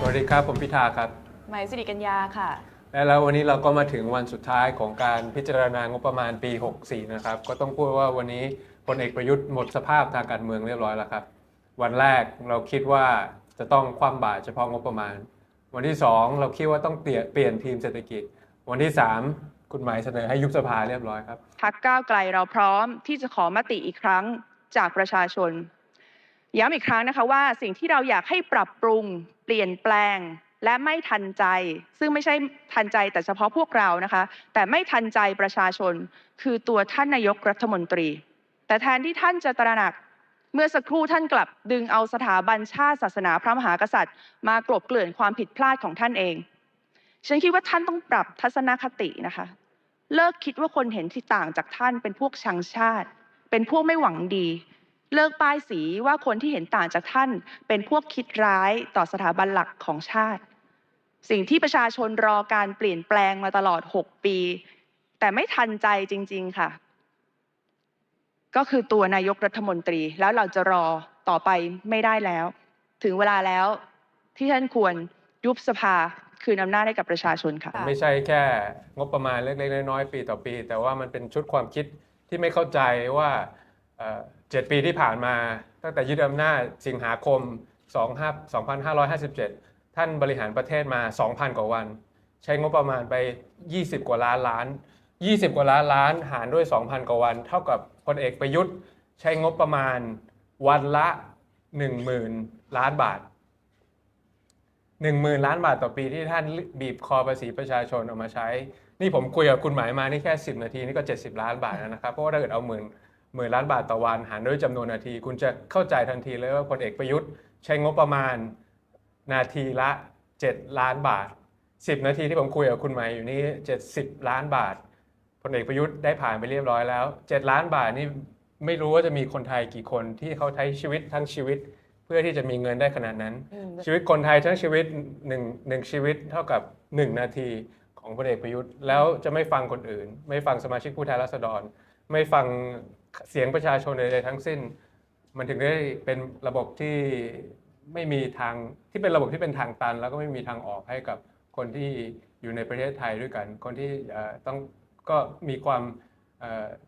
สวัสดีครับ ผมพิธาครับ หมายสิริกัญญาค่ะ และแล้ววันนี้เราก็มาถึงวันสุดท้ายของการพิจารณางบประมาณปี 64 นะครับ ก็ต้องพูดว่าวันนี้พลเอกประยุทธ์หมดสภาพทางการเมืองเรียบร้อยแล้วครับ วันแรกเราคิดว่าจะต้องคว่ำบาตรเฉพาะงบประมาณ วันที่ 2 เราคิดว่าต้องเปลี่ยนเปลี่ยนทีมเศรษฐกิจ วันที่ 3 คุณหมายเสนอให้ยุบสภาเรียบร้อยครับพักก้าวไกลเราพร้อมที่จะขอมติอีกครั้งจากประชาชนย้ำอีกครั้งนะคะว่าสิ่งที่เราอยากให้ปรับปรุง เปลี่ยนแปลงและไม่ทันใจ ซึ่งไม่ใช่ทันใจแต่เฉพาะพวกเรานะคะ แต่ไม่ทันใจประชาชน คือตัวท่านนายกรัฐมนตรี แต่แทนที่ท่านจะตระหนัก เมื่อสักครู่ท่านกลับดึงเอาสถาบันชาติศาสนาพระมหากษัตริย์ มากลบเกลื่อนความผิดพลาดของท่านเอง ฉันคิดว่าท่านต้องปรับทัศนคตินะคะ เลิกคิดว่าคนเห็นที่ต่างจากท่านเป็นพวกชังชาติ เป็นพวกไม่หวังดี เลิกป้ายสีว่าคนที่เห็นต่างจากท่านเป็นพวกคิดร้ายต่อสถาบันหลักของชาติ สิ่งที่ประชาชนรอการเปลี่ยนแปลงมาตลอด 6 ปี แต่ไม่ทันใจจริง ๆ ค่ะ ก็คือตัวนายกรัฐมนตรีแล้วเราจะรอต่อไปไม่ได้แล้ว ถึงเวลาแล้วที่ท่านควรยุบสภาคืนอำนาจให้กับประชาชนค่ะค่ะไม่ใช่แค่งบประมาณเล็กๆน้อยๆปีต่อปี แต่ว่ามันเป็นชุดความคิดที่ไม่เข้าใจว่า เจ็ดปีที่ผ่านมา ตั้งแต่ยึดอำนาจสิงหาคม 2557 ท่านบริหารประเทศมา 2,000 กว่าวัน ใช้งบประมาณไป 20 กว่าล้านล้าน 20 กว่าล้านล้านหารด้วย 2,000 กว่าวัน เท่ากับพลเอกประยุทธ์ ใช้งบประมาณวันละ 10,000 ล้านบาทหนึ่งหมื่นล้านบาทต่อปีที่ท่านบีบคอภาษีประชาชนเอามาใช้ นี่ผมคุยกับคุณหมายมานี่แค่ 10 นาทีนี่ก็ 70 ล้านบาทแล้วนะครับเพราะว่าถ้าเกิดเอาหมื่น หมื่นล้านบาทต่อวันหารด้วยจำนวนนาที คุณจะเข้าใจทันทีเลยว่าพลเอกประยุทธ์ใช้งบประมาณนาทีละ 7 ล้านบาท 10 นาทีที่ผมคุยกับคุณหมายอยู่นี่70 ล้านบาทพลเอกประยุทธ์ได้ผ่านไปเรียบร้อยแล้ว 7 ล้านบาทนี่ไม่รู้ว่าจะมีคนไทยกี่คนที่เขาใช้ชีวิตทั้งชีวิต เพื่อที่จะมีเงินได้ขนาดนั้นอืมชีวิตคนไทยทั้งชีวิตหนึ่งหนึ่งชีวิตเท่ากับ 1 นาทีของพลเอกประยุทธ์ แล้วจะไม่ฟังคนอื่น ไม่ฟังสมาชิกผู้แทนราษฎร ไม่ฟัง เสียงประชาชนใดๆทั้งสิ้น มันถึงได้เป็นระบบที่ไม่มีทางที่เป็นระบบที่เป็นทางตัน แล้วก็ไม่มีทางออกให้กับคนที่อยู่ในประเทศไทยด้วยกัน คนที่ต้องก็มีความ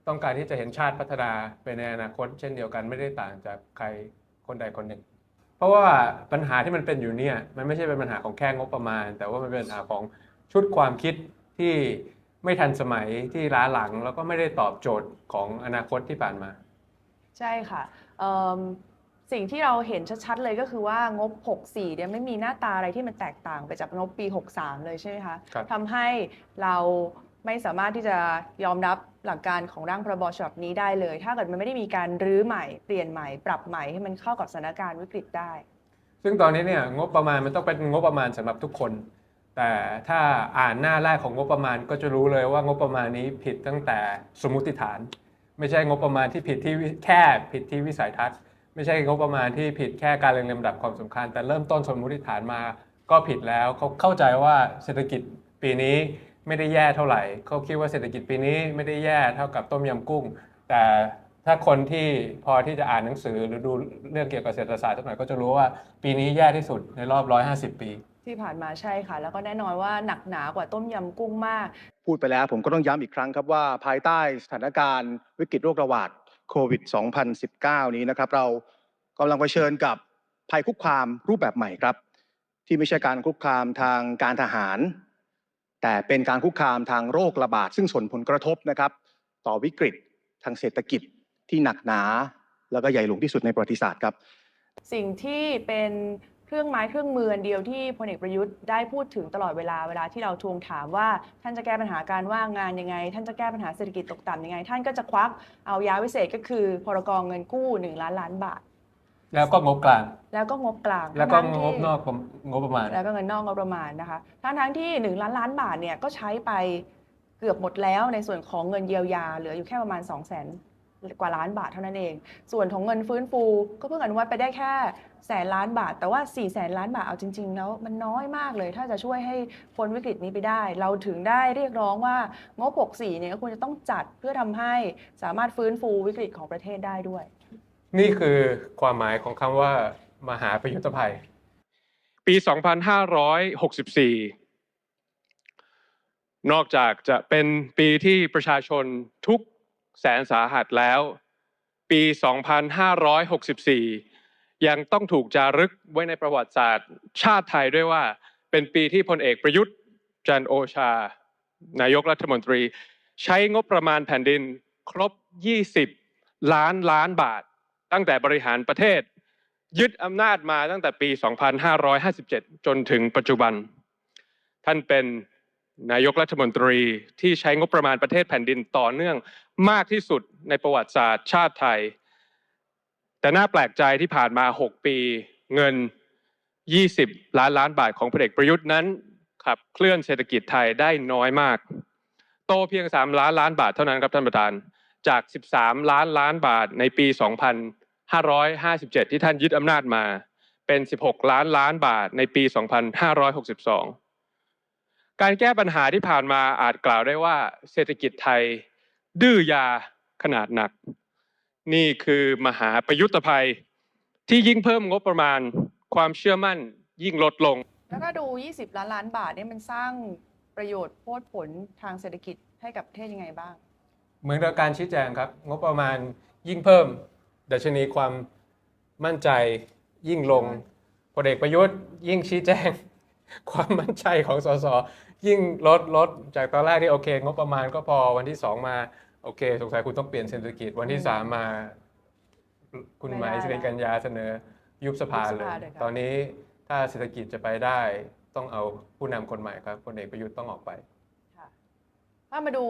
ต้องการที่จะเห็นชาติพัฒนาไปในอนาคต เช่นเดียวกันไม่ได้ต่างจากใครคนใดคนหนึ่ง เพราะว่าปัญหาที่มันเป็นอยู่เนี่ยมันไม่ใช่เป็นปัญหาของแค่งบประมาณ แต่ว่ามันเป็นปัญหาของชุดความคิดที่ ไม่ทันสมัยที่ล้าหลังแล้วก็ไม่ได้ตอบโจทย์ของอนาคตที่ผ่านมา ใช่ค่ะเอิ่มสิ่งที่เราเห็นชัดๆเลยก็คือว่างบ 64 เนี่ยไม่มีหน้าตาอะไรที่มันแตกต่างไปจากงบปี 63 เลยใช่ไหมคะครับทำให้เราไม่สามารถที่จะยอมรับหลักการของร่างพรบฉบับนี้ได้เลย ถ้าเกิดมันไม่ได้มีการรื้อใหม่เปลี่ยนใหม่ ปรับใหม่ให้มันเข้ากับสถานการณ์วิกฤตได้ ซึ่งตอนนี้เนี่ยงบประมาณมันต้องเป็นงบประมาณสำหรับทุกคน แต่ถ้าอ่านหน้าแรกของงบประมาณก็จะรู้เลยว่างบประมาณนี้ผิดตั้งแต่สมมติฐาน ไม่ใช่งบประมาณที่ผิดที่แค่ผิดที่วิสัยทัศน์ ไม่ใช่งบประมาณที่ผิดแค่การเรียงลำดับความสำคัญ แต่เริ่มต้นสมมติฐานมาก็ผิดแล้วเขาเข้าใจว่าเศรษฐกิจปีนี้ไม่ได้แย่เท่าไหร่เขาคิดว่าเศรษฐกิจปีนี้ไม่ได้แย่เท่ากับต้มยำกุ้ง แต่ถ้าคนที่พอที่จะอ่านหนังสือหรือดูเรื่องเกี่ยวกับเศรษฐศาสตร์สักหน่อยก็จะรู้ว่าปีนี้แย่ที่สุดในรอบ 150 ปี ที่ผ่านมาใช่ค่ะ แล้วก็แน่นอนว่าหนักหนากว่าต้มยำกุ้งมาก พูดไปแล้วผมก็ต้องย้ำอีกครั้งครับว่าภายใต้สถานการณ์วิกฤตโรคระบาดโควิด 2019 นี้นะครับ เรากำลังเผชิญกับภัยคุกคามรูปแบบใหม่ครับ ที่ไม่ใช่การคุกคามทางการทหาร แต่เป็นการคุกคามทางโรคระบาด ซึ่งส่งผลกระทบนะครับ ต่อวิกฤตทางเศรษฐกิจที่หนักหนา แล้วก็ใหญ่หลวงที่สุดในประวัติศาสตร์ครับ สิ่งที่เป็น เครื่องไม้เครื่องมืออันเดียวที่พลเอกประยุทธ์ได้พูดถึงตลอดเวลาเวลาที่เราทวงถามว่าท่านจะแก้ปัญหาการว่างงานยังไง ท่านจะแก้ปัญหาเศรษฐกิจตกต่ำยังไง ท่านก็จะควักเอายาวิเศษก็คือพรกองเงินกู้ 1 ล้านล้านบาท แล้วก็งบกลาง แล้วก็งบกลางแล้วก็ทั้ๆงที่บนอกงบประมาณ แล้วก็เงินนอกงบประมาณนะคะทั้งทั้งๆที่ 1 ล้านล้านบาทเนี่ยก็ใช้ไปเกือบหมดแล้วในส่วนของเงินเยียวยาเหลืออยู่แค่ประมาณ 2 0 0 0 0 0 กว่าล้านบาทเท่านั้นเอง ส่วนของเงินฟื้นฟูก็เพิ่งอนุมัติไปได้แค่แสนล้านบาท แต่ว่า4 0 0แสนล้านบาทเอาจริง ๆ แล้วมันน้อยมากเลย ถ้าจะช่วยให้พ้นวิกฤตนี้ไปได้ เราถึงได้เรียกร้องว่างบ 64 เนี่ยก็ควรจะต้องจัดเพื่อทำให้สามารถฟื้นฟูวิกฤตของประเทศได้ด้วย นี่คือความหมายของคำว่ามหาประยุทธภัย ปี 2564 นอกจากจะเป็นปีที่ประชาชนทุก แสนสาหัสแล้ว ปี 2564 ยังต้องถูกจารึกไว้ในประวัติศาสตร์ ชาติไทยด้วยว่า เป็นปีที่พลเอกประยุทธ์ จันโอชา นายกรัฐมนตรี ใช้งบประมาณแผ่นดินครบ 20 ล้านล้านบาท ตั้งแต่บริหารประเทศ ยึดอำนาจมาตั้งแต่ปี 2557 จนถึงปัจจุบัน ท่านเป็นนายกรัฐมนตรีที่ใช้งบประมาณประเทศแผ่นดินต่อเนื่อง มากที่สุดในประวัติศาสตร์ชาติไทย แต่น่าแปลกใจที่ผ่านมา 6 ปีเงิน 20 ล้านล้านบาทของพลเอกประยุทธ์นั้นขับเคลื่อนเศรษฐกิจไทยได้น้อยมาก โตเพียง 3 ล้านล้านบาทเท่านั้นครับท่านประธาน จาก 13 ล้านล้านบาทในปี 2557 ที่ท่านยึดอำนาจมา เป็น 16 ล้านล้านบาทในปี 2562 การแก้ปัญหาที่ผ่านมาอาจกล่าวได้ว่าเศรษฐกิจไทย ดื้อยาขนาดหนัก นี่คือมหาประยุทธภัย ที่ยิ่งเพิ่มงบประมาณ ความเชื่อมั่นยิ่งลดลง แล้วถ้าดู 20 ล้านล้านบาทเนี่ยมันสร้างประโยชน์โพดผลทางเศรษฐกิจให้กับประเทศยังไงบ้าง เหมือนกับการชี้แจงครับ งบประมาณยิ่งเพิ่ม ดัชนีความมั่นใจยิ่งลงพลเอกประยุทธ์ยิ่งชี้แจง ความมั่นใจของสส ยิ่งลดลดจากตอนแรกที่โอเค งบประมาณก็พอวันที่สองมาโอเค สงสัยคุณต้องเปลี่ยนเศรษฐกิจวันที่อืมสามมา คุณหมายไม่ได้สิริกัญญาเสนอยุบสภายุบสเลยภาเลยครับตอนนี้ถ้าเศรษฐกิจจะไปได้ต้องเอาผู้นำคนใหม่ครับพลเอกประยุทธ์ต้องออกไปค่ะถ้ามาดู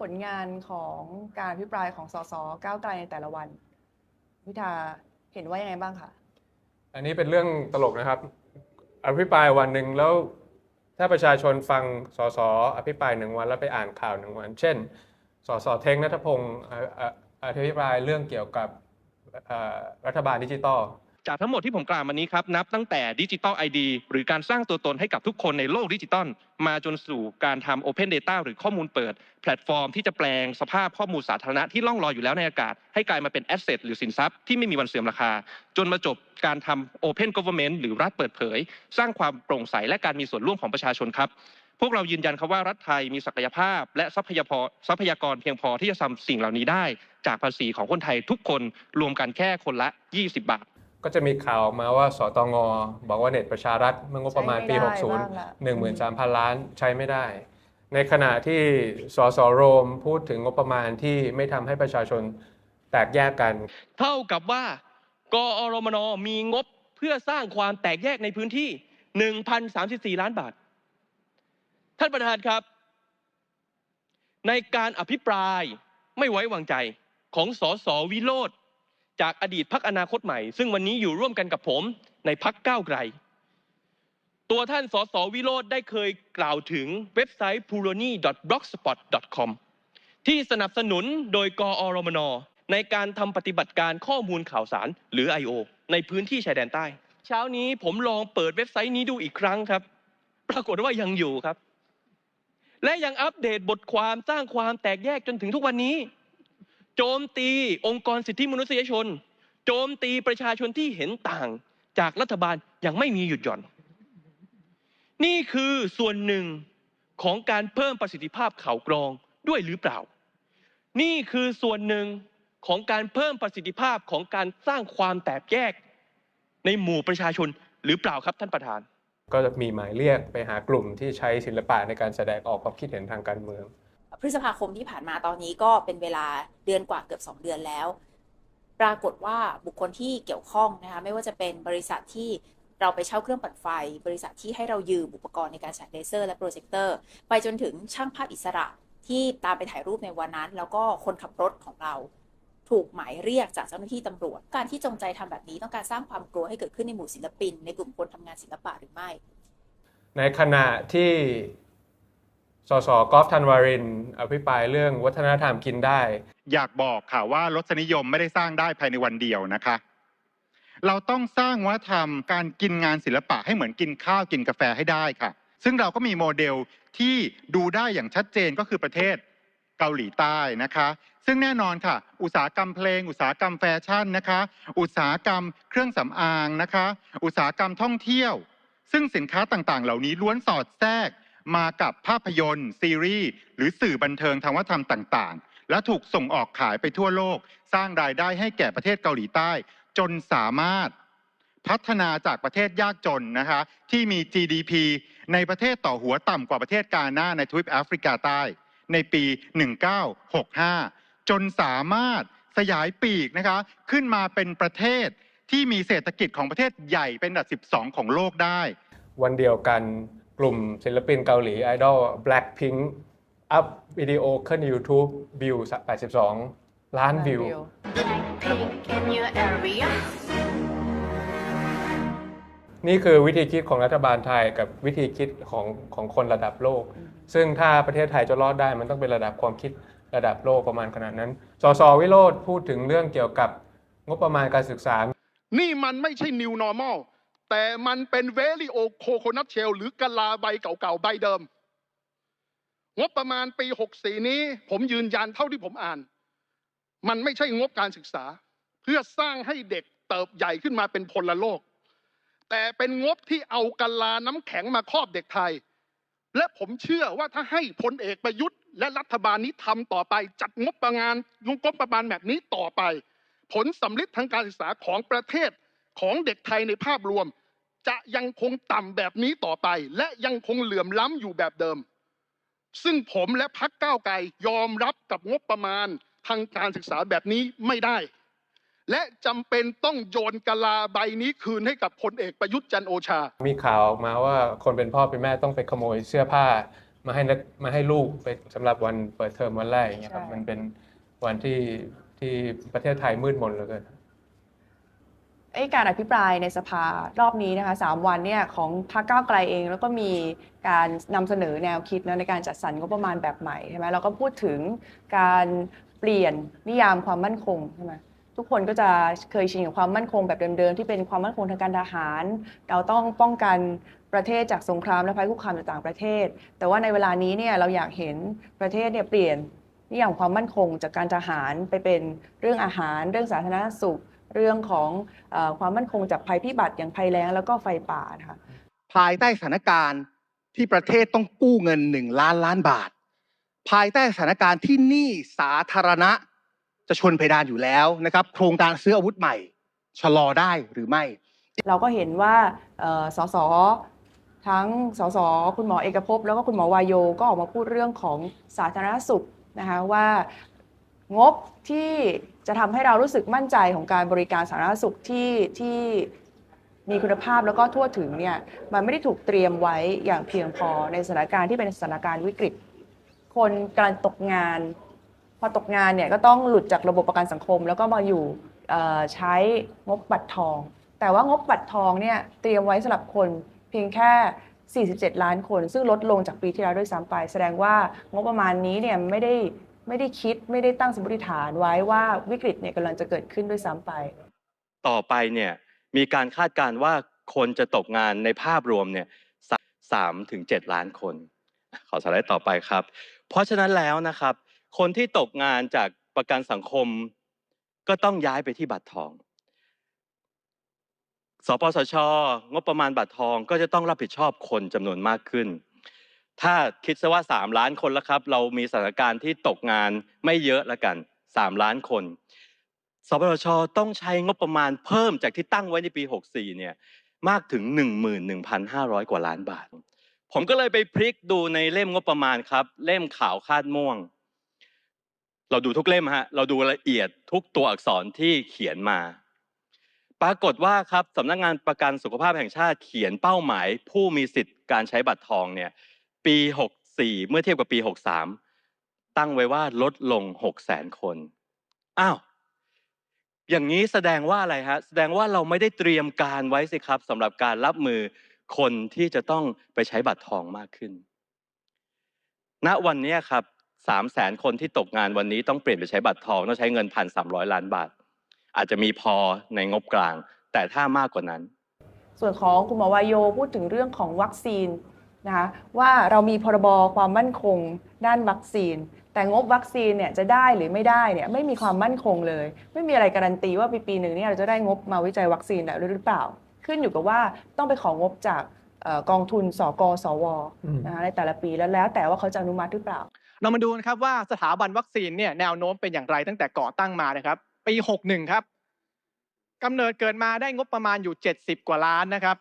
ผลงานของการอภิปรายของสสก้าวไกลในแต่ละวันพิธาเห็นว่ายังไงบ้างคะอันนี้เป็นเรื่องตลกนะครับ อภิปรายวันหนึ่งแล้ว ถ้าประชาชนฟังสสอภิปรายหนึ่งวันแล้วไปอ่านข่าวหนึ่งวัน เช่นสสเทงนัทพงศ์อภิปรายเรื่องเกี่ยวกับรัฐบาลดิจิตอล จากทั้งหมดที่ผมกล่าวมานี้ครับนับตั้งแต่ดิจิ t a ลไอดีหรือการสร้างตัวตนให้กับทุกคนในโลกดิจิตอลมาจนสู่การทำ Open Data หรือข้อมูลเปิด แพลตฟอร์มที่จะแปลงสภาพข้อมูลสาธารณะที่ล่องลอยอยู่แล้วในอากาศ ให้กลายมาเป็นแอสเซทหรือสินทรัพย์ที่ไม่มีวันเสื่อมราคา จนมาจบการทำ Open Government หรือรัฐเปิดเผย สร้างความโปร่งใสและการมีส่วนร่วมของประชาชนครับพวกเรายืนยันครับว่ารัฐไทยมีศักยภาพ และทรัพยาทรัพยากรเพียงพอที่จะทำสิ่งเหล่านี้ได้ จากภาษีของคนไทยทุกคนรวมกันแค่คนละ 20 บาท ก็จะมีข่าวออกมาว่าสตงบอกว่าเน็ตประชารัฐเมื่องบประมาณปีใช้ไม่ได้บ้างละ60 13,000 ล้านใช้ไม่ได้ ในขณะที่สสโรมพูดถึงงบประมาณที่ไม่ทำให้ประชาชนแตกแยกกัน เท่ากับว่ากอรมนมีงบเพื่อสร้างความแตกแยกในพื้นที่ 1,034 ล้านบาท ท่านประธานครับ ในการอภิปรายไม่ไว้วางใจของสสวิโรธ จากอดีตพักอนาคตใหม่ ซึ่งวันนี้อยู่ร่วมกันกับผมในพักก้าวไกล ตัวท่านสสวิโรธได้เคยกล่าวถึงเว็บไซต์ p u r o n i b l o g s p o t c o m ที่สนับสนุนโดยกอรมน ในการทำปฏิบัติการข้อมูลข่าวสารหรือ I.O. ในพื้นที่ชายแดนใต้ เช้านี้ผมลองเปิดเว็บไซต์นี้ดูอีกครั้งครับ ปรากฏว่ายังอยู่ครับ และยังอัปเดตบทความสร้างความแตกแยกจนถึงทุกวันนี้ โจมตีองค์กรสิทธิมนุษยชน โจมตีประชาชนที่เห็นต่างจากรัฐบาลอย่างไม่มีหยุดหย่อน นี่คือส่วนหนึ่งของการเพิ่มประสิทธิภาพเข่ากรองด้วยหรือเปล่า นี่คือส่วนหนึ่งของการเพิ่มประสิทธิภาพของการสร้างความแตกแยก ในหมู่ประชาชนหรือเปล่าครับท่านประธาน ก็จะมีหมายเรียกไปหากลุ่มที่ใช้ศิลปะในการแสดงออกความคิดเห็นทางการเมือง พฤษภาคมที่ผ่านมาตอนนี้ก็เป็นเวลาเดือนกว่าเกือบ 2 เดือนแล้ว ปรากฏว่าบุคคลที่เกี่ยวข้องนะคะไม่ว่าจะเป็นบริษัทที่เราไปเช่าเครื่องปั่นไฟ บริษัทที่ให้เรายืมอุปกรณ์ในการฉายเลเซอร์และโปรเจคเตอร์ไปจนถึงช่างภาพอิสระที่ตามไปถ่ายรูปในวันนั้น แล้วก็คนขับรถของเรา ถูกหมายเรียกจากเจ้าหน้าที่ตำรวจ การที่จงใจทำแบบนี้ต้องการสร้างความกลัวให้เกิดขึ้นในหมู่ศิลปิน ในกลุ่มคนทำงานศิลปะหรือไม่ ในขณะที่ สสกอล์ฟธันวารินอภิปรายเรื่องวัฒนธรรมกินได้ อยากบอกค่ะว่ารสนิยมไม่ได้สร้างได้ภายในวันเดียวนะคะ เราต้องสร้างวัฒนธรรมการกินงานศิลปะให้เหมือนกินข้าวกินกาแฟให้ได้ค่ะ ซึ่งเราก็มีโมเดลที่ดูได้อย่างชัดเจนก็คือประเทศเกาหลีใต้นะคะ ซึ่งแน่นอนค่ะ อุตสาหกรรมเพลง อุตสาหกรรมแฟชั่นนะคะ อุตสาหกรรมเครื่องสำอางนะคะ อุตสาหกรรมท่องเที่ยว ซึ่งสินค้าต่างๆ เหล่านี้ล้วนสอดแทรก มากับภาพยนตร์ ซีรีส์ หรือสื่อบันเทิงทางวัฒนธรรมต่างๆ และถูกส่งออกขายไปทั่วโลก สร้างรายได้ให้แก่ประเทศเกาหลีใต้ จนสามารถพัฒนาจากประเทศยากจนนะคะที่มี GDP ในประเทศต่อหัวต่ำกว่าประเทศกาหน้าในทวีปแอฟริกาใต้ ในปี 1965 จนสามารถสยายปีกนะคะขึ้นมาเป็นประเทศที่มีเศรษฐกิจของประเทศใหญ่เป็นอันดับ 12 ของโลกได้ วันเดียวกัน ลุ่มศิลปินเกาหลีไอดอล Blackpink อัพวิดีโอขึ้น YouTube วิว 82 ล้านวิว Blackpink in your area. นี่คือวิธีคิดของรัฐบาลไทยกับวิธีคิดของของคนระดับโลก ซึ่งถ้าประเทศไทยจะรอดได้มันต้องเป็นระดับความคิดระดับโลกประมาณขนาดนั้น สสวิโรธพูดถึงเรื่องเกี่ยวกับงบประมาณการศึกษา นี่มันไม่ใช่ new normal แต่มันเป็น very old coconut shell หรือกะลาใบเก่าๆใบเดิม งบประมาณปี 64 นี้ผมยืนยันเท่าที่ผมอ่าน มันไม่ใช่งบการศึกษา เพื่อสร้างให้เด็กเติบใหญ่ขึ้นมาเป็นพลโลก แต่เป็นงบที่เอากะลาน้ำแข็งมาครอบเด็กไทย และผมเชื่อว่าถ้าให้พลเอกประยุทธ์ และรัฐบาลนี้ทำต่อไป จัดงบประมาณงบประมาณแบบนี้ต่อไป ผลสำลิดทางการศึกษาของประเทศของเด็กไทยในภาพรวม จะยังคงต่ำแบบนี้ต่อไป และยังคงเหลื่อมล้ำอยู่แบบเดิม ซึ่งผมและพักก้าวไกลยอมรับกับงบประมาณทางการศึกษาแบบนี้ไม่ได้ และจำเป็นต้องโยนกะลาใบนี้คืนให้กับพลเอกประยุทธ์จันทร์โอชา มีข่าวออกมาว่าคนเป็นพ่อเป็นแม่ต้องไปขโมยเสื้อผ้า มาให้นักมาให้ลูกไปสำหรับวันเปิดเทอมวันแรกอย่างเงี้ยครับใช่มันเป็นวันที่ที่ประเทศไทยมืดมนเหลือเกิน ไอ้การอภิปรายในสภารอบนี้นะคะสามวันเนี่ยของพรรคก้าวไกลเอง แล้วก็มีการนำเสนอแนวคิดนะในการจัดสรรงบประมาณแบบใหม่ใช่ไหมเราก็พูดถึงการเปลี่ยนนิยามความมั่นคงใช่ไหมทุกคนก็จะเคยชินกับความมั่นคงแบบเดิมๆ ที่เป็นความมั่นคงทางการทหาร เราต้องป้องกันประเทศจากสงครามและภัยคุกคามจากต่างประเทศ แต่ว่าในเวลานี้เนี่ยเราอยากเห็นประเทศเนี่ยเปลี่ยนนิยามความมั่นคงจากการทหารไปเป็นเรื่องอาหาร เรื่องสาธารณสุข เรื่องของเออความมั่นคงจากภัยพิบัติอย่างภัยแล้งแล้วก็ไฟป่านะคะภายใต้สถานการณ์ที่ประเทศต้องกู้เงินหนึ่งล้านล้านบาท ภายใต้สถานการณ์ที่หนี้สาธารณะจะชนเพดานอยู่แล้วนะครับ โครงการซื้ออาวุธใหม่ชะลอได้หรือไม่ เราก็เห็นว่าเอ่อสสทั้งสสคุณหมอเอกภพแล้วก็คุณหมอวายโยก็ออกมาพูดเรื่องของสาธารณสุขนะคะว่างบที่ จะทำให้เรารู้สึกมั่นใจของการบริการสาธารณสุขที่ที่มีคุณภาพแล้วก็ทั่วถึงเนี่ยมันไม่ได้ถูกเตรียมไว้อย่างเพียงพอในสถานการณ์ที่เป็นสถานการณ์วิกฤต คนกำลังตกงาน พอตกงานเนี่ยก็ต้องหลุดจากระบบประกันสังคม แล้วก็มาอยู่ใช้งบบัตรทอง แต่ว่างบบัตรทองเนี่ยเตรียมไว้สำหรับคนเพียงแค่ 47 ล้านคน ซึ่งลดลงจากปีที่แล้วด้วยซ้ำไป แสดงว่างบประมาณนี้เนี่ยไม่ได้ ไม่ได้คิดไม่ได้ตั้งสมมติฐานไว้ว่าวิกฤตเนี่ยกำลังจะเกิดขึ้นด้วยซ้ำไป ต่อไปเนี่ยมีการคาดการณ์ว่าคนจะตกงานในภาพรวมเนี่ยสามถึงเจ็ดล้านคน ขอสไลด์ต่อไปครับ เพราะฉะนั้นแล้วนะครับ คนที่ตกงานจากประกันสังคม ก็ต้องย้ายไปที่บัตรทอง สปสช งบประมาณบัตรทองก็จะต้องรับผิดชอบคนจำนวนมากขึ้น ถ้าคิดซะว่า 3 ล้านคนแล้วครับ เรามีสถานการณ์ที่ตกงานไม่เยอะแล้วกัน 3 ล้านคน สปสชต้องใช้งบประมาณเพิ่มจากที่ตั้งไว้ในปี 64 เนี่ยมากถึง 11,500 กว่าล้านบาท ผมก็เลยไปพลิกดูในเล่มงบประมาณครับ เล่มขาวคาดม่วง เราดูทุกเล่มฮะ เราดูละเอียดทุกตัวอักษรที่เขียนมา ปรากฏว่าครับสำนักงานประกันสุขภาพแห่งชาติเขียนเป้าหมาย ผู้มีสิทธิ์การใช้บัตรทองเนี่ย ปี 64 เมื่อเทียบกับปี 63 ตั้งไว้ว่าลดลง 600,000คน อ้าว อย่างนี้แสดงว่าอะไรฮะ แสดงว่าเราไม่ได้เตรียมการไว้สิครับสำหรับการรับมือคนที่จะต้องไปใช้บัตรทองมากขึ้น ณ วันนี้ครับ3แสนคนที่ตกงานวันนี้ต้องเปลี่ยนไปใช้บัตรทอง ต้องใช้เงิน1,300ล้านบาท อาจจะมีพอในงบกลาง แต่ถ้ามากกว่านั้น ส่วนของคุณหมอวายโยพูดถึงเรื่องของวัคซีน นะคะว่าเรามีพรบความมั่นคงด้านวัคซีน แต่งบวัคซีนเนี่ยจะได้หรือไม่ได้เนี่ยไม่มีความมั่นคงเลย ไม่มีอะไรการันตีว่าปีปีหนึ่งเนี่ยเราจะได้งบมาวิจัยวัคซีนได้หรือเปล่า ขึ้นอยู่กับว่าต้องไปของงบจากเอ่อกองทุนสกสวอืมนะคะในแต่ละปีแล้วแล้วแต่ว่าเขาจะอนุมัติหรือเปล่า เรามาดูนะครับว่าสถาบันวัคซีนเนี่ยแนวโน้มเป็นอย่างไรตั้งแต่ก่อตั้งมานะครับ ปี 61 ครับกำเนิดเกิดมาได้งบประมาณอยู่ 70 กว่าล้านนะครับ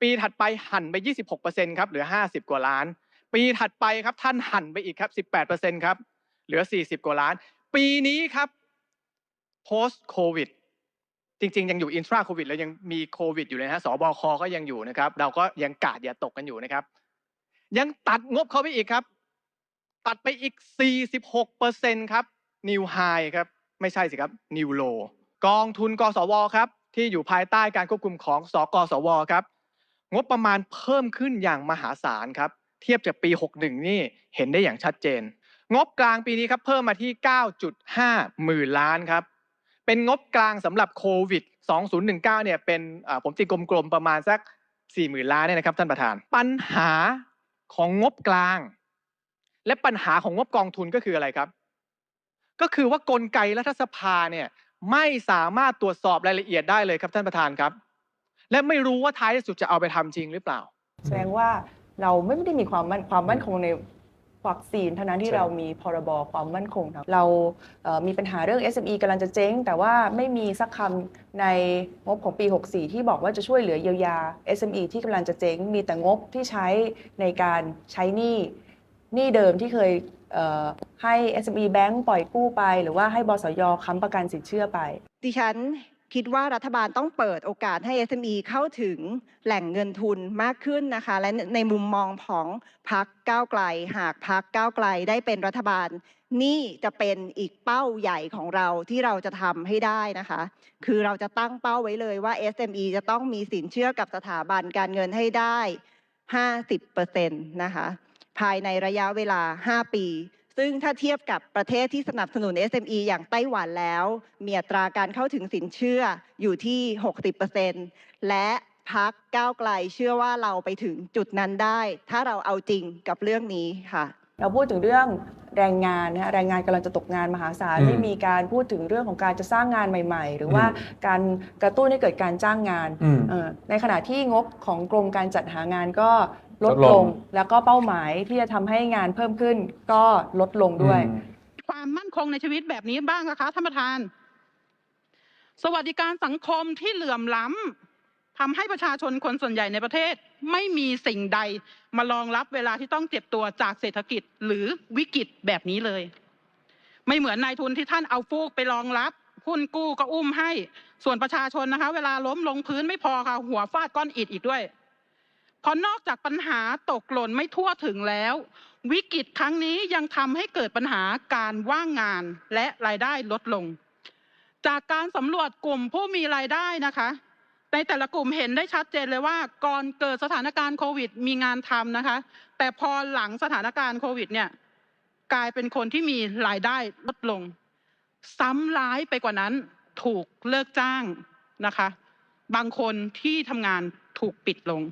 ปีถัดไปหั่นไป 26%ครับเหลือ 50 กว่าล้าน ปีถัดไปครับท่านหั่นไปอีกครับ 18%ครับเหลือ 40 กว่าล้าน ปีนี้ครับ post covid จริง ๆ ยังอยู่ intra covid แล้วยังมีโควิดอยู่เลยนะฮะสบคก็ยังอยู่นะครับ เราก็ยังกาดอย่าตกกันอยู่นะครับ ยังตัดงบเขาไปอีกครับ ตัดไปอีก 46%ครับนิวไฮครับ ไม่ใช่สิครับนิวโลกองทุนกสวครับ ที่อยู่ภายใต้การควบคุมของสกสวครับ งบประมาณเพิ่มขึ้นอย่างมหาศาลครับ เทียบจากปี 61 นี่เห็นได้อย่างชัดเจน งบกลางปีนี้ครับเพิ่มมาที่ 9.5 หมื่นล้านครับ เป็นงบกลางสำหรับโควิด 2019 เนี่ยเป็นผมตีกลมๆประมาณสัก40,000ล้านเนี่ยนะครับท่านประธาน ปัญหาของงบกลาง และปัญหาของงบกองทุนก็คืออะไรครับ ก็คือว่ากลไกรัฐสภาเนี่ยไม่สามารถตรวจสอบรายละเอียดได้เลยครับท่านประธานครับ และไม่รู้ว่าท้ายที่สุดจะเอาไปทำจริงหรือเปล่า แสดงว่าเราไม่ได้มีความมั่นความมั่นคงในวัคซีนเท่านั้นที่ใช่เรามีพรบความมั่นคงครับเราเอ่อมีปัญหาเรื่อง SME กำลังจะเจ๊ง แต่ว่าไม่มีสักคำในงบของปี 64 ที่บอกว่าจะช่วยเหลือเยียวยา SME ที่กำลังจะเจ๊ง มีแต่งบที่ใช้ในการใช้หนี้หนี้เดิมที่เคยเอ่อให้ SME Bank ปล่อยกู้ไป หรือว่าให้บสยค้ำประกันสินเชื่อไป ดิฉัน คิดว่ารัฐบาลต้องเปิดโอกาสให้ SME เข้าถึงแหล่งเงินทุนมากขึ้นนะคะ และในมุมมองของพักก้าวไกล หากพักก้าวไกลได้เป็นรัฐบาล นี่จะเป็นอีกเป้าใหญ่ของเราที่เราจะทำให้ได้นะคะ คือเราจะตั้งเป้าไว้เลยว่า SME จะต้องมีสินเชื่อกับสถาบันการเงินให้ได้ 50%นะคะ ภายในระยะเวลา 5 ปี ซึ่งถ้าเทียบกับประเทศที่สนับสนุน SME อย่างไต้หวันแล้ว มีอัตราการเข้าถึงสินเชื่ออยู่ที่ 60%และพักก้าวไกลเชื่อว่าเราไปถึงจุดนั้นได้ ถ้าเราเอาจริงกับเรื่องนี้ค่ะเราพูดถึงเรื่องแรงงานนะฮะแรงงานกำลังจะตกงานมหาศาลอืมไม่มีการพูดถึงเรื่องของการจะสร้างงานใหม่ ๆ หรือว่าอืมการกระตุ้นให้เกิดการจ้างงานอืมเอ่อในขณะที่งบของกรมการจัดหางานก็ลดลดลลงงแล้วก็เป้าหมายที่จะทำให้งานเพิ่มขึ้นก็ลดลงด้วย อืม ความมั่นคงในชีวิตแบบนี้บ้างนะคะท่านประธาน สวัสดิการสังคมที่เหลื่อมล้ำทำให้ประชาชนคนส่วนใหญ่ในประเทศ ไม่มีสิ่งใดมารองรับเวลาที่ต้องเจ็บตัวจากเศรษฐกิจหรือวิกฤตแบบนี้เลย ไม่เหมือนนายทุนที่ท่านเอาฟูกไปรองรับหุ้นกู้ก็อุ้มให้ ส่วนประชาชนนะคะ เวลาล้มลงพื้นไม่พอค่ะ หัวฟาดก้อนอิฐอีกด้วย เพราะนอกจากปัญหาตกหล่นไม่ทั่วถึงแล้ววิกฤตครั้งนี้ยังทำให้เกิดปัญหาการว่างงานและรายได้ลดลง จากการสำรวจกลุ่มผู้มีรายได้นะคะในแต่ละกลุ่มเห็นได้ชัดเจนเลยว่าก่อนเกิดสถานการณ์โควิด มีงานทำนะคะ แต่พอหลังสถานการณ์โควิดเนี่ยกลายเป็นคนที่มีรายได้ลดลง ซ้ำร้ายไปกว่านั้นถูกเลิกจ้างนะคะ บางคนที่ทำงานถูกปิดลง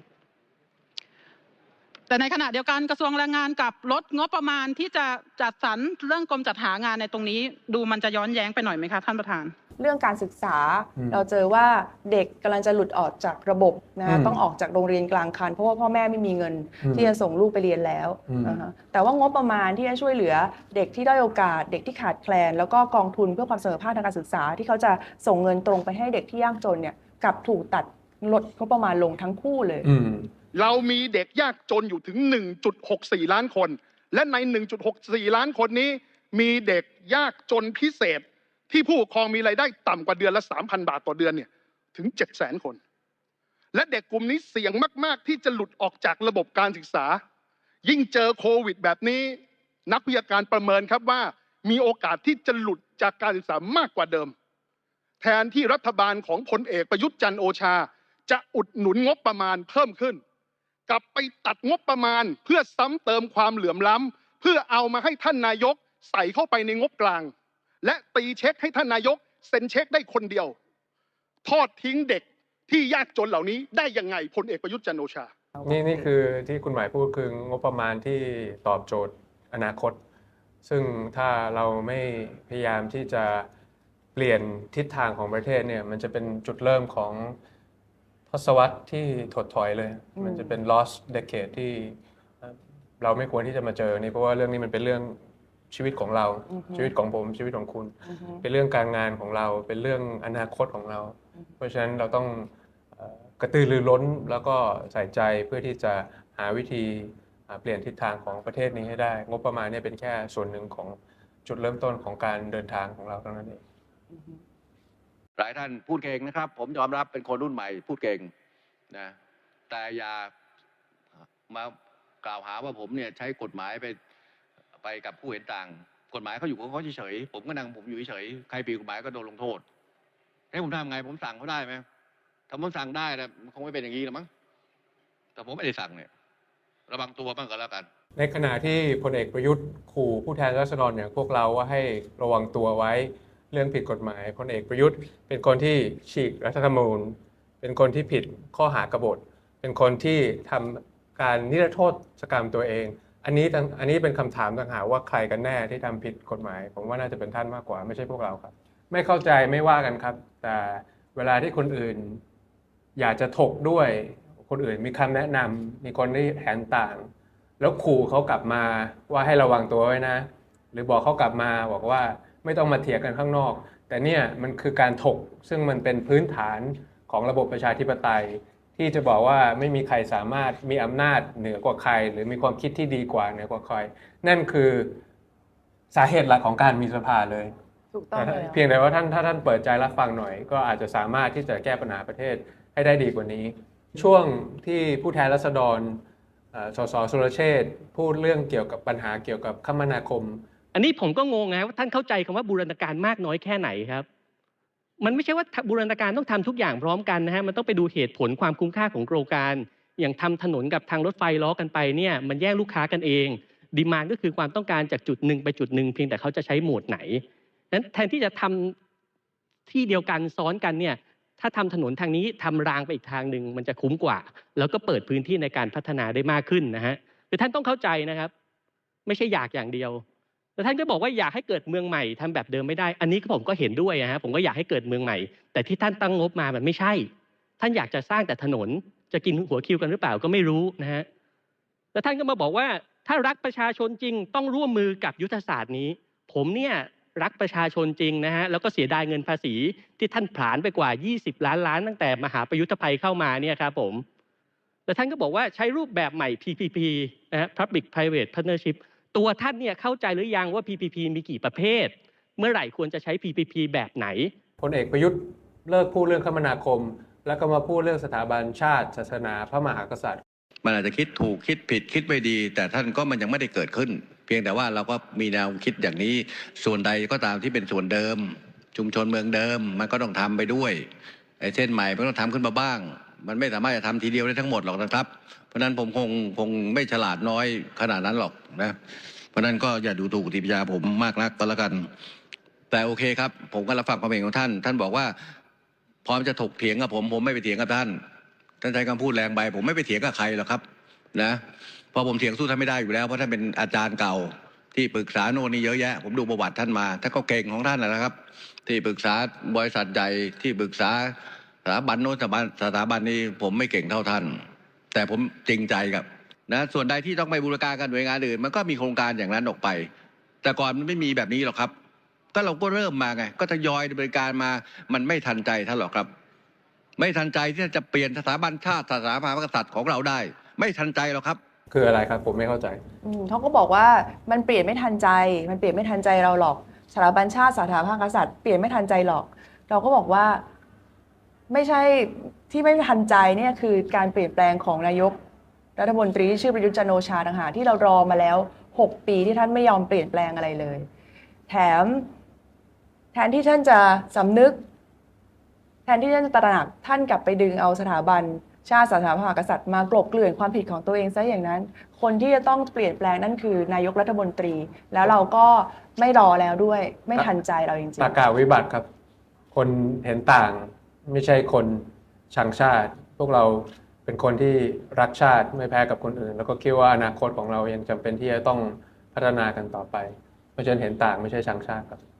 แต่ในขณะเดียวกันกระทรวงแรงงานกับลดงบประมาณที่จะจัดสรรเรื่องกรมจัดหางานในตรงนี้ ดูมันจะย้อนแย้งไปหน่อยไหมคะท่านประธานเรื่องการศึกษาอืมเราเจอว่าเด็กกำลังจะหลุดออกจากระบบนะฮะอืมต้องออกจากโรงเรียนกลางคันเพราะว่าพ่อแม่ไม่มีเงินอืมที่จะส่งลูกไปเรียนแล้วอืมนะฮะแต่ว่างบประมาณที่จะช่วยเหลือเด็กที่ด้อยโอกาส เด็กที่ขาดแคลน แล้วก็กองทุนเพื่อความเสมอภาคทางการศึกษา ที่เขาจะส่งเงินตรงไปให้เด็กที่ยากจนเนี่ยกลับถูกตัดลดงบประมาณลงทั้งคู่เลยอืม เรามีเด็กยากจนอยู่ถึง1.64ล้านคนและใน 1.64 ล้านคนนี้ มีเด็กยากจนพิเศษ ที่ผู้ปกครองมีรายได้ต่ำกว่าเดือนละ 3,000 บาทต่อเดือนเนี่ยถึง 700,000 คน และเด็กกลุ่มนี้เสี่ยงมาก ๆ ที่จะหลุดออกจากระบบการศึกษา ยิ่งเจอโควิดแบบนี้ นักวิชาการประเมินครับว่า มีโอกาสที่จะหลุดจากการศึกษามากกว่าเดิม แทนที่รัฐบาลของพลเอกประยุทธ์จันโอชา จะอุดหนุนงบประมาณเพิ่มขึ้น กลับไปตัดงบประมาณ เพื่อซ้ำเติมความเหลื่อมล้ำเพื่อเอามาให้ท่านนายกใส่เข้าไปในงบกลาง และตีเช็คให้ท่านนายกเซ็นเช็คได้คนเดียว ทอดทิ้งเด็กที่ยากจนเหล่านี้ได้ยังไงพลเอกประยุทธ์จันโอชา นี่นี่คือที่คุณหมายพูดคืองบประมาณที่ตอบโจทย์อนาคต ซึ่งถ้าเราไม่พยายามที่จะเปลี่ยนทิศทางของประเทศเนี่ยมันจะเป็นจุดเริ่มของ ทศวรรษที่ถดถอยเลยอืมมันจะเป็น lost decade ที่เอ่อเราไม่ควรที่จะมาเจอนี่เพราะว่าเรื่องนี้มันเป็นเรื่องชีวิตของเราอือฮึชีวิตของผมชีวิตของคุณอือฮึเป็นเรื่องการงานของเราเป็นเรื่องอนาคตของเรา เพราะฉะนั้นเราต้องเอ่อกระตือรือร้นแล้วก็ใส่ใจเพื่อที่จะหาวิธีอ่าเปลี่ยนทิศทางของประเทศนี้ให้ได้ งบประมาณเนี่ยเป็นแค่ส่วนหนึ่งของจุดเริ่มต้นของการเดินทางของเราเท่านั้นเอง หลายท่านพูดเก่งนะครับ ผมยอมรับเป็นคนรุ่นใหม่ พูดเก่งนะแต่อย่ามากล่าวหาว่าผมเนี่ยใช้กฎหมายไปไปกับผู้เห็นต่าง กฎหมายเขาอยู่ของเขาเฉยๆผมก็นั่งผมอยู่เฉยๆใครปีกฎหมายก็โดนลงโทษให้ผมทำไง ผมสั่งเขาได้ไหมถ้าผมสั่งได้นะมันคงไม่เป็นอย่างนี้หรอมั้งแต่ผมไม่ได้สั่งเนี่ย ระวังตัวบ้างก็แล้วกัน ในขณะที่พลเอกประยุทธ์ขู่ผู้แทนราษฎรอย่างพวกเราว่าให้ระวังตัวไว้ เรื่องผิดกฎหมายพลเอกประยุทธ์ เป็นคนที่ฉีกรัฐธรรมนูญ เป็นคนที่ผิดข้อหากบฏ เป็นคนที่ทำการนิรโทษกรรมตัวเอง อันนี้อันนี้เป็นคำถามต่างหากว่าใครกันแน่ที่ทำผิดกฎหมาย ผมว่าน่าจะเป็นท่านมากกว่าไม่ใช่พวกเราครับ ไม่เข้าใจไม่ว่ากันครับ แต่เวลาที่คนอื่น อยากจะถกด้วย คนอื่นมีคำแนะนำมีคนที่แผนต่าง แล้วขู่เขากลับมาว่าให้ระวังตัวไว้นะ หรือบอกเขากลับมาบอกว่า ไม่ต้องมาเถียงกันข้างนอก แต่เนี่ยมันคือการถกซึ่งมันเป็นพื้นฐานของระบบประชาธิปไตย ที่จะบอกว่าไม่มีใครสามารถมีอำนาจเหนือกว่าใคร หรือมีความคิดที่ดีกว่าเหนือกว่าใคร นั่นคือสาเหตุหลักของการมีสภาเลยถูกต้องแต่เลยเพียงแต่ว่าท่านถ้าท่านเปิดใจรับฟังหน่อย ก็อาจจะสามารถที่จะแก้ปัญหาประเทศให้ได้ดีกว่านี้ ช่วงที่ผู้แทนรัษฎรเอ่อสสสุรเชษฐ์พูดเรื่องเกี่ยวกับปัญหาเกี่ยวกับคมนาคม อันนี้ผมก็งงนะว่าท่านเข้าใจคำว่าบูรณาการมากน้อยแค่ไหนครับ มันไม่ใช่ว่าบูรณาการต้องทำทุกอย่างพร้อมกันนะฮะมันต้องไปดูเหตุผลความคุ้มค่าของโครงการ อย่างทำถนนกับทางรถไฟล้อกันไปเนี่ยมันแย่งลูกค้ากันเองดีมานก็คือความต้องการจากจุดหนึ่งไปจุดหนึ่งเพียงแต่เขาจะใช้โหมดไหนนั้นแทนที่จะทำที่เดียวกันซ้อนกันเนี่ยถ้าทำถนนทางนี้ทำรางไปอีกทางหนึ่งมันจะคุ้มกว่า แล้วก็เปิดพื้นที่ในการพัฒนาได้มากขึ้นนะฮะคือท่านต้องเข้าใจนะครับ ไม่ใช่อยากอย่างเดียว แล้วท่านก็บอกว่าอยากให้เกิดเมืองใหม่ทำแบบเดิมไม่ได้ อันนี้ผมก็เห็นด้วยนะฮะผมก็อยากให้เกิดเมืองใหม่ แต่ที่ท่านตั้งงบมามันไม่ใช่ ท่านอยากจะสร้างแต่ถนน จะกินหัวคิวกันหรือเปล่าก็ไม่รู้นะฮะแล้วท่านก็มาบอกว่าถ้ารักประชาชนจริงต้องร่วมมือกับยุทธศาสตร์นี้ ผมเนี่ยรักประชาชนจริงนะฮะแล้วก็เสียดายเงินภาษีที่ท่านผลาญไปกว่า 20 ล้านล้านตั้งแต่มหาประยุทธภัยเข้ามาเนี่ยครับผมแล้วท่านก็บอกว่าใช้รูปแบบใหม่ PPP นะฮะ Public Private Partnership ตัวท่านเนี่ยเข้าใจหรือยังว่า PPP มีกี่ประเภท เมื่อไหร่ควรจะใช้ PPP แบบไหนพลเอกประยุทธ์เลิกพูดเรื่องคมนาคม แล้วก็มาพูดเรื่องสถาบันชาติศาสนาพระมหากษัตริย์มันอาจจะคิดถูกคิดผิดคิดไม่ดี แต่ท่านก็มันยังไม่ได้เกิดขึ้น เพียงแต่ว่าเราก็มีแนวคิดอย่างนี้ส่วนใดก็ตามที่เป็นส่วนเดิม ชุมชนเมืองเดิม มันก็ต้องทำไปด้วยไอ้เส้นใหม่มันต้องทำขึ้นมาบ้าง มันไม่สามารถจะทำทีเดียวได้ทั้งหมดหรอกนะครับ เพราะฉะนั้นผมคงคงไม่ฉลาดน้อยขนาดนั้นหรอกนะ เพราะฉะนั้นก็อย่าดูถูกติปัญญาผมมากนักก็แล้วกัน แต่โอเคครับ ผมก็รับฟังความเห็นของท่าน ท่านบอกว่า พร้อมจะถกเถียงกับผม ผมไม่ไปเถียงกับท่าน ท่านใช้คำพูดแรงไป ผมไม่ไปเถียงกับใครหรอกครับ นะพราะผมเถียงสู้ท่านไม่ได้อยู่แล้วเพราะท่านเป็นอาจารย์เก่าที่ปรึกษาโน่นนี่เยอะแยะ ผมดูประวัติท่านมาท่านก็เก่งของท่านนะครับ ที่ปรึกษาบริษัทใหญ่ที่ปรึกษา สถาบันโน้นสถาบันสถาบันนี้ผมไม่เก่งเท่าท่าน แต่ผมจริงใจกับนะส่วนใดที่ต้องไปบูรการกับหน่วยงานอื่น มันก็มีโครงการอย่างนั้นออกไป แต่ก่อนมันไม่มีแบบนี้หรอกครับ ก็เราก็เริ่มมาไง ก็ทยอยดำเนินการมามันไม่ทันใจท่านหรอกครับ ไม่ทันใจที่จะเปลี่ยนสถาบันชาติสถาบันพระกษัตริย์ของเราได้ ไม่ทันใจหรอกครับ คืออะไรครับผมไม่เข้าใจอืมเขาก็บอกว่ามันเปลี่ยนไม่ทันใจ มันเปลี่ยนไม่ทันใจเราหรอกสถาบันชาติสถาบันกษัตริย์เปลี่ยนไม่ทันใจหรอก เราก็บอกว่า ไม่ใช่ที่ไม่ทันใจเนี่ยคือการเปลี่ยนแปลงของนายกรัฐมนตรีที่ชื่อประยุทธ์จันทร์โอชาต่างหากที่เรารอมาแล้ว 6 ปีที่ท่านไม่ยอมเปลี่ยนแปลงอะไรเลย แถม แทนที่ท่านจะสำนึก แทนที่ท่านจะตระหนักท่านกลับไปดึงเอาสถาบัน ชาติศาสนาพระมหากษัตริย์มากลบเกลื่อนความผิดของตัวเองซะอย่างนั้น คนที่จะต้องเปลี่ยนแปลงนั่นคือนายกรัฐมนตรี แล้วเราก็ไม่รอแล้วด้วย ไม่ทันใจเราจริงตากาวิบัติครับ คนเห็นต่าง ไม่ใช่คนชังชาติ พวกเราเป็นคนที่รักชาติไม่แพ้กับคนอื่น แล้วก็คิดว่าอนาคตของเรายังจำเป็นที่จะต้องพัฒนากันต่อไป เพราะฉะนั้นเห็นต่างไม่ใช่ชังชาติครับ